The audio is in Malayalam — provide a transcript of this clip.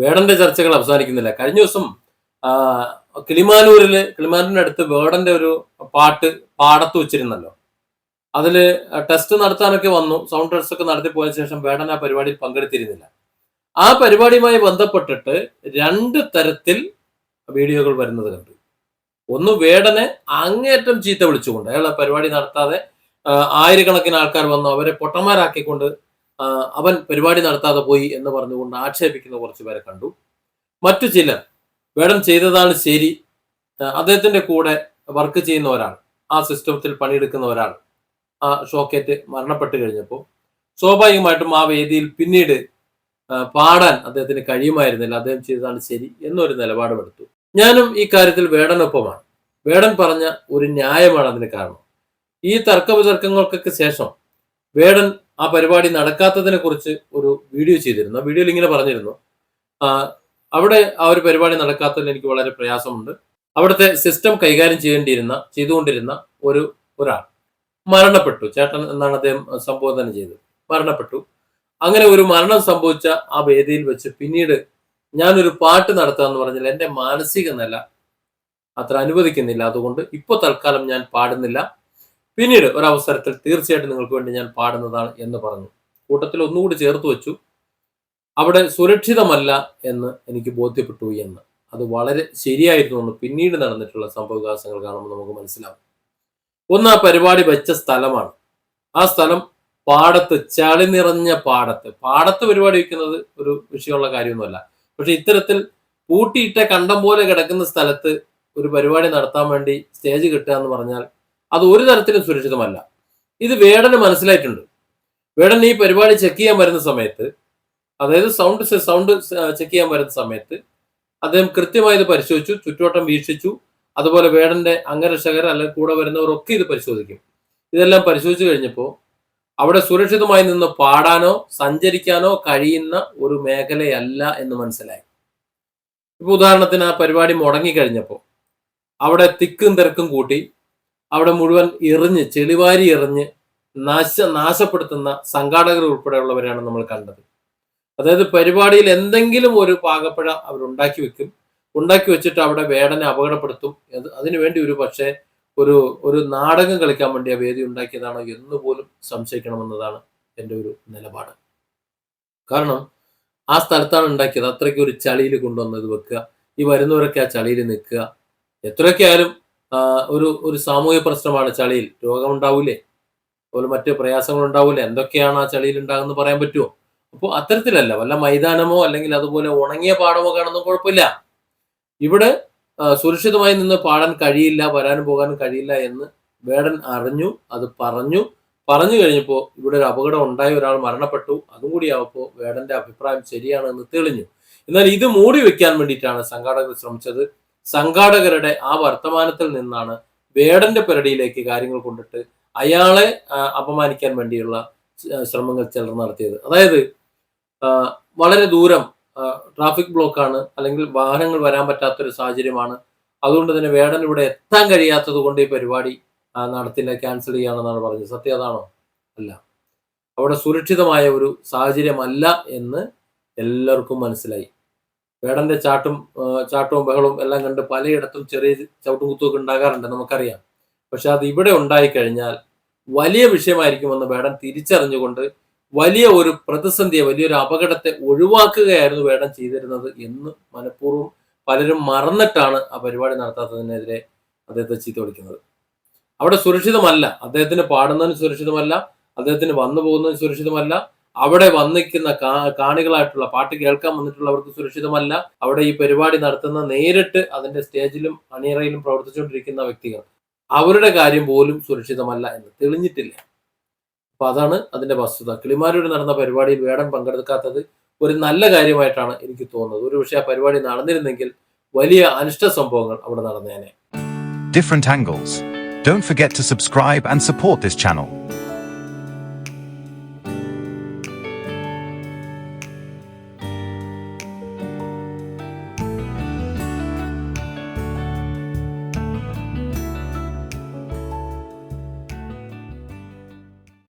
വേടന്റെ ചർച്ചകൾ അവസാനിക്കുന്നില്ല. കഴിഞ്ഞ ദിവസം കിളിമാനൂരിൽ കിളിമാനൂരിന്റെ അടുത്ത് വേടന്റെ ഒരു പാട്ട് പാടത്ത് വെച്ചിരുന്നല്ലോ. അതിൽ ടെസ്റ്റ് നടത്താനൊക്കെ വന്നു. സൗണ്ട് ടെസ്റ്റ് ഒക്കെ നടത്തി പോയ ശേഷം വേടൻ ആ പരിപാടിയിൽ പങ്കെടുത്തിരുന്നില്ല. ആ പരിപാടിയുമായി ബന്ധപ്പെട്ടിട്ട് രണ്ട് തരത്തിൽ വീഡിയോകൾ വരുന്നത് കണ്ടു. ഒന്ന് വേടനെ അങ്ങേറ്റം ചീത്ത വിളിച്ചുകൊണ്ട് അയാൾ പരിപാടി നടത്താതെ ആയിരക്കണക്കിന് ആൾക്കാർ വന്നു അവരെ പൊട്ടന്മാരാക്കിക്കൊണ്ട് അവൻ പരിപാടി നടത്താതെ പോയി എന്ന് പറഞ്ഞുകൊണ്ട് ആക്ഷേപിക്കുന്ന കുറച്ച് പേരെ കണ്ടു. മറ്റു ചിലർ വേടൻ ചെയ്തതാണ് ശരി. അദ്ദേഹത്തിന്റെ കൂടെ വർക്ക് ചെയ്യുന്ന ഒരാൾ ആ സിസ്റ്റത്തിൽ പണിയെടുക്കുന്ന ഒരാൾ ആ ഷോക്കേറ്റ് മരണപ്പെട്ടു കഴിഞ്ഞപ്പോൾ സ്വാഭാവികമായിട്ടും ആ വേദിയിൽ പിന്നീട് പാടാൻ അദ്ദേഹത്തിന് കഴിയുമായിരുന്നില്ല. അദ്ദേഹം ചെയ്തതാണ് ശരി എന്നൊരു നിലപാടുമെടുത്തു. ഞാനും ഈ കാര്യത്തിൽ വേടനൊപ്പമാണ്. വേടൻ പറഞ്ഞ ഒരു ന്യായമാണ് അതിന് കാരണം. ഈ തർക്ക വിതർക്കങ്ങൾക്കൊക്കെ ശേഷം വേടൻ ആ പരിപാടി നടക്കാത്തതിനെ കുറിച്ച് ഒരു വീഡിയോ ചെയ്തിരുന്നു. ആ വീഡിയോയിൽ ഇങ്ങനെ പറഞ്ഞിരുന്നു. അവിടെ ആ ഒരു പരിപാടി നടക്കാത്തതിൽ എനിക്ക് വളരെ പ്രയാസമുണ്ട്. അവിടുത്തെ സിസ്റ്റം കൈകാര്യം ചെയ്യേണ്ടിയിരുന്ന ചെയ്തുകൊണ്ടിരുന്ന ഒരു ഒരാൾ മരണപ്പെട്ടു. ചേട്ടൻ എന്നാണ് അദ്ദേഹം സംബോധന ചെയ്തത്. മരണപ്പെട്ടു. അങ്ങനെ ഒരു മരണം സംഭവിച്ച ആ വേദിയിൽ വെച്ച് പിന്നീട് ഞാനൊരു പാട്ട് നടത്തുക എന്ന് പറഞ്ഞാൽ എന്റെ മാനസിക നില അത്ര അനുവദിക്കുന്നില്ല. അതുകൊണ്ട് ഇപ്പോൾ തൽക്കാലം ഞാൻ പാടുന്നില്ല. പിന്നീട് ഒരു അവസരത്തിൽ തീർച്ചയായിട്ടും നിങ്ങൾക്ക് വേണ്ടി ഞാൻ പാടുന്നതാണ് എന്ന് പറഞ്ഞു. കൂട്ടത്തിൽ ഒന്നുകൂടി ചേർത്ത് വെച്ചു. അവിടെ സുരക്ഷിതമല്ല എന്ന് എനിക്ക് ബോധ്യപ്പെട്ടു എന്ന്. അത് വളരെ ശരിയായിരുന്നു എന്ന് പിന്നീട് നടന്നിട്ടുള്ള സംഭവവികാസങ്ങൾ കാണുമ്പോൾ നമുക്ക് മനസ്സിലാവും. ഒന്ന് ആ പരിപാടി വെച്ച സ്ഥലമാണ്. ആ സ്ഥലം പാടത്ത് ചളി നിറഞ്ഞ പാടത്ത്. പാടത്ത് പരിപാടി വയ്ക്കുന്നത് ഒരു വിഷയമുള്ള കാര്യമൊന്നുമല്ല. പക്ഷെ ഇത്തരത്തിൽ പൂട്ടിയിട്ട കണ്ടം പോലെ കിടക്കുന്ന സ്ഥലത്ത് ഒരു പരിപാടി നടത്താൻ വേണ്ടി സ്റ്റേജ് കിട്ടുക എന്ന് പറഞ്ഞാൽ അത് ഒരു തരത്തിലും സുരക്ഷിതമല്ല. ഇത് വേടന് മനസ്സിലായിട്ടുണ്ട്. വേടൻ ഈ പരിപാടി ചെക്ക് ചെയ്യാൻ വരുന്ന സമയത്ത് അതായത് സൗണ്ട് സൗണ്ട് ചെക്ക് ചെയ്യാൻ വരുന്ന സമയത്ത് അദ്ദേഹം കൃത്യമായി ഇത് പരിശോധിച്ചു ചുറ്റുവട്ടം വീക്ഷിച്ചു. അതുപോലെ വേടന്റെ അംഗരക്ഷകർ അല്ലെങ്കിൽ കൂടെ വരുന്നവരൊക്കെ ഇത് പരിശോധിക്കും. ഇതെല്ലാം പരിശോധിച്ചു കഴിഞ്ഞപ്പോൾ അവിടെ സുരക്ഷിതമായി നിന്ന് പാടാനോ സഞ്ചരിക്കാനോ കഴിയുന്ന ഒരു മേഖലയല്ല എന്ന് മനസ്സിലായി. ഇപ്പൊ ഉദാഹരണത്തിന് ആ പരിപാടി മുടങ്ങിക്കഴിഞ്ഞപ്പോൾ അവിടെ തിക്കും തിരക്കും കൂട്ടി അവിടെ മുഴുവൻ എറിഞ്ഞ് ചെളിവാരി എറിഞ്ഞ് നാശ നാശപ്പെടുത്തുന്ന സംഘാടകർ ഉൾപ്പെടെയുള്ളവരെയാണ് നമ്മൾ കണ്ടത്. അതായത് പരിപാടിയിൽ എന്തെങ്കിലും ഒരു പാകപ്പഴ അവർ ഉണ്ടാക്കി വെക്കും. ഉണ്ടാക്കി വെച്ചിട്ട് അവിടെ വേടനെ അപകടപ്പെടുത്തും. അത് അതിനുവേണ്ടി ഒരു പക്ഷേ ഒരു ഒരു നാടകം കളിക്കാൻ വേണ്ടി ആ വേദി ഉണ്ടാക്കിയതാണോ എന്ന് പോലും സംശയിക്കണമെന്നതാണ് എന്റെ ഒരു നിലപാട്. കാരണം ആ സ്ഥലത്താണ് ഉണ്ടാക്കിയത്. അത്രയ്ക്ക് ഒരു ചളിയിൽ കൊണ്ടുവന്നത് വെക്കുക. ഈ വരുന്നവരൊക്കെ ആ ചളിയിൽ നിൽക്കുക. എത്രയൊക്കെ ആയാലും ഒരു ഒരു സാമൂഹ്യ പ്രശ്നമാണ് ചളിയിൽ. രോഗമുണ്ടാവൂലേ? അതുപോലെ മറ്റ് പ്രയാസങ്ങൾ ഉണ്ടാവൂലേ എന്തൊക്കെയാണ് ആ ചളിയിൽ ഉണ്ടാകുന്നത് പറയാൻ പറ്റുമോ? അപ്പോൾ അത്തരത്തിലല്ല. വല്ല മൈതാനമോ അല്ലെങ്കിൽ അതുപോലെ ഉണങ്ങിയ പാടമോ കാണുന്ന കുഴപ്പമില്ല. ഇവിടെ സുരക്ഷിതമായി നിന്ന് പാടാൻ കഴിയില്ല വരാനും പോകാനും കഴിയില്ല എന്ന് വേടൻ അറിഞ്ഞു അത് പറഞ്ഞു. പറഞ്ഞു കഴിഞ്ഞപ്പോൾ ഇവിടെ ഒരു അപകടം ഉണ്ടായി ഒരാൾ മരണപ്പെട്ടു. അതും കൂടി ആവുമ്പോൾ വേടന്റെ അഭിപ്രായം ശരിയാണ് എന്ന് തെളിഞ്ഞു. എന്നാൽ ഇത് മൂടി വെക്കാൻ വേണ്ടിയിട്ടാണ് സംഘാടകർ ശ്രമിച്ചത്. സംഘാടകരുടെ ആ വർത്തമാനത്തിൽ നിന്നാണ് വേടന്റെ പെരടിയിലേക്ക് കാര്യങ്ങൾ കൊണ്ടിട്ട് അയാളെ അപമാനിക്കാൻ വേണ്ടിയുള്ള ശ്രമങ്ങൾ ചിലർ നടത്തിയത്. അതായത് വളരെ ദൂരം ട്രാഫിക് ബ്ലോക്കാണ് അല്ലെങ്കിൽ വാഹനങ്ങൾ വരാൻ പറ്റാത്തൊരു സാഹചര്യമാണ്. അതുകൊണ്ട് തന്നെ വേടൻ ഇവിടെ എത്താൻ കഴിയാത്തത് കൊണ്ട് ഈ പരിപാടി നടത്തില്ല ക്യാൻസൽ ചെയ്യാണെന്നാണ് പറഞ്ഞത്. സത്യം അതാണോ? അല്ല. അവിടെ സുരക്ഷിതമായ ഒരു സാഹചര്യമല്ല എന്ന് എല്ലാവർക്കും മനസ്സിലായി. വേടന്റെ ചാട്ടും ചാട്ടവും ബഹളവും എല്ലാം കണ്ട് പലയിടത്തും ചെറിയ ചവിട്ടും കുത്തുമൊക്കെ ഉണ്ടാകാറുണ്ട് നമുക്കറിയാം. പക്ഷെ അത് ഇവിടെ ഉണ്ടായിക്കഴിഞ്ഞാൽ വലിയ വിഷയമായിരിക്കുമെന്ന് വേടൻ തിരിച്ചറിഞ്ഞുകൊണ്ട് വലിയ ഒരു പ്രതിസന്ധിയെ വലിയൊരു അപകടത്തെ ഒഴിവാക്കുകയായിരുന്നു വേടൻ ചെയ്തിരുന്നത് എന്ന് മനഃപൂർവം പലരും മറന്നിട്ടാണ് ആ പരിപാടി നടത്താത്തതിനെതിരെ അദ്ദേഹത്തെ ചീത്ത വിളിക്കുന്നത്. അവിടെ സുരക്ഷിതമല്ല. അദ്ദേഹത്തിന് പാടുന്നതിന് സുരക്ഷിതമല്ല. അദ്ദേഹത്തിന് വന്നു പോകുന്നതിന് സുരക്ഷിതമല്ല. അവിടെ വന്നിക്കുന്ന കാ- കാണികളായിട്ടുള്ള പാട്ട് കേൾക്കാൻ വന്നിട്ടുള്ളവർക്ക് സുരക്ഷിതമല്ല. അവിടെ ഈ പരിപാടി നടത്തുന്ന നേരിട്ട് അതിന്റെ സ്റ്റേജിലും അണിയറയിലും പ്രവർത്തിച്ചുകൊണ്ടിരിക്കുന്ന വ്യക്തികൾ. അവരുടെ കാര്യം പോലും സുരക്ഷിതമല്ല എന്ന് തെളിഞ്ഞിട്ടില്ല. അപ്പൊ അതാണ് അതിന്റെ വസ്തുത. കിളിമാരോട് നടന്ന പരിപാടിയിൽ വേടം പങ്കെടുക്കാത്തത് ഒരു നല്ല കാര്യമായിട്ടാണ് എനിക്ക് തോന്നുന്നത്. ഒരു പക്ഷേ ആ പരിപാടി നടന്നിരുന്നെങ്കിൽ വലിയ അനിഷ്ട സംഭവങ്ങൾ അവിടെ നടന്നേനെ. Different angles. Don't forget to subscribe and support this channel.